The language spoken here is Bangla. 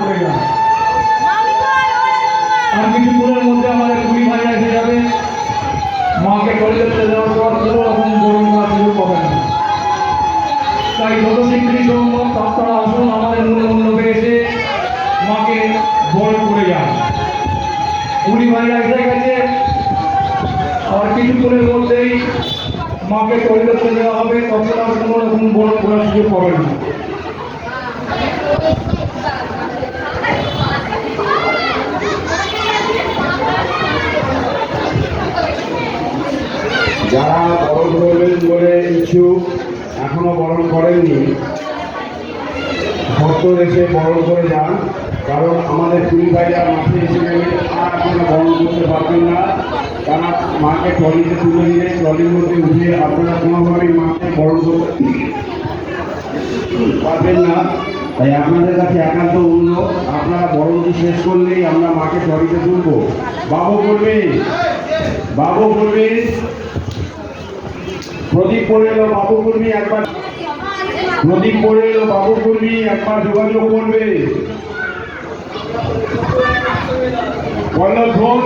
করে আর কিছুক্ষণের মধ্যে আমাদের কুড়ি ভাইরা এসে যাবে। মাকে কলেজে দেওয়ার পর কোনো রকম বরণ করা শুরু হবে না। তাই যত শীঘ্রই সম্ভব আপনারা আসুন আমাদের মূল মণ্ডপে এসে মাকে বরণ করে যান কুড়ি ভাইরা এসে গেছে। আর কিছুক্ষণের মধ্যেই মাকে টয়লেটে দেওয়া হবে। তখন আর কোনো রকম বরণ করার সুযোগ পাবেন না। যারা বরণ করবেন বলে ইচ্ছুক, এখনও বরণ করেননি। ভক্ত এসে বরণ করে যান, কারণ আমাদের কুড়ি ভাইরা মাঠে এসে গেলে আর এখনও বরণ করতে পারবেন না। তারা মাকে ট্রলিতে তুলে দিয়ে ট্রলির মধ্যে উঠিয়ে আপনারা কোনোভাবেই মাকে বরণ করতে পারবেন না। তাই আপনাদের কাছে একান্ত অনুরোধ, আপনারা বরণটি শেষ করলেই আমরা মাকে ট্রলিতে তুলব। বাবু করবে? বাবু করবে? প্রদীপ পড়ে এলো বাবুকর্মী একবার প্রদীপ পড়ে এলো বাবুকর্মী একবার যোগাযোগ করবে। পল্লব ঘোষ